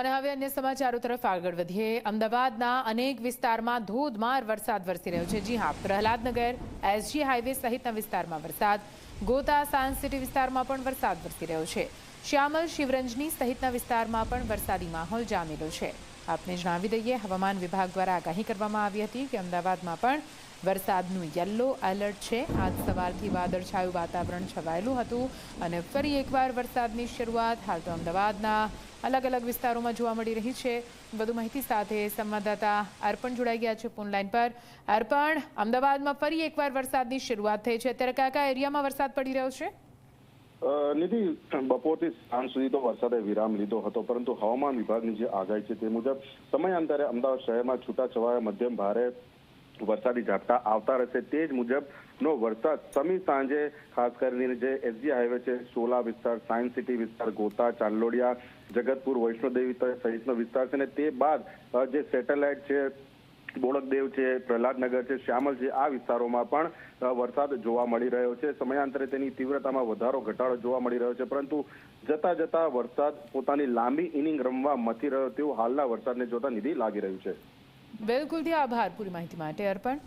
અને હવે અન્ય સમાચારો તરફ આગળ વધીએ. અમદાવાદના અનેક વિસ્તારમાં ધોધમાર વરસાદ વરસી રહ્યો છે. જી હા, પ્રહલાદનગર, એસજી હાઈવે સહિતના વિસ્તારમાં વરસાદ. ગોતા, સાયન્સ સિટી વિસ્તારમાં પણ વરસાદ વરસી રહ્યો છે. શ્યામલ, શિવરંજની સહિતના વિસ્તારમાં પણ વરસાદી માહોલ જામેલો છે. આપને જણાવી દઈએ, હવામાન વિભાગ દ્વારા આગાહી કરવામાં આવી હતી કે અમદાવાદમાં પણ વરસાદનું યલો એલર્ટ છે. આજ સવારથી વાદળછાયું વાતાવરણ છવાયેલું હતું અને ફરી એકવાર વરસાદની શરૂઆત. હાલ તો અમદાવાદના અલગ અલગ વિસ્તારોમાં જોવા મળી રહી છે. વધુ માહિતી સાથે સંવાદદાતા અર્પણ જોડાઈ ગયા છે ફોનલાઈન પર. અર્પણ, અમદાવાદમાં ફરી એકવાર વરસાદની શરૂઆત થઈ છે. અત્યારે કયા કયા એરિયામાં વરસાદ પડી રહ્યો છે? નિધિ બપોરથી સાંજ સુધી તો વરસાદે વિરામ લીધો હતો, પરંતુ હવામાન વિભાગની જે આગાહી છે તે મુજબ સમયાંતરે અમદાવાદ શહેરમાં છૂટાછવાયા મધ્યમ ભારે વરસાદી ઝાપટા આવતા રહેશે. તે જ મુજબનો વરસાદ સમી સાંજે, ખાસ કરીને જે એસજી હાઈવે છે, સોલા વિસ્તાર સાયન્સ સિટી વિસ્તાર, ગોતા, ચાંદલોડિયા, જગતપુર, વૈષ્ણોદેવી સહિતનો વિસ્તાર છે અને તે બાદ જે સેટેલાઇટ છે બોળકદેવ છે, પ્રહલાદનગર છે, શ્યામલ છે, આ વિસ્તારોમાં પણ વરસાદ જોવા મળી રહ્યો છે. સમયાંતરે તેની તીવ્રતામાં વધારો, ઘટાડો જોવા મળી રહ્યો છે. પરંતુ જતા જતા વરસાદ પોતાની લાંબી ઇનિંગ રમવા મથી રહ્યો તેવું હાલના વરસાદને જોતા નિધિ લાગી રહ્યું છે. બિલકુલથી આભાર પૂરી માહિતી માટે અર્પણ.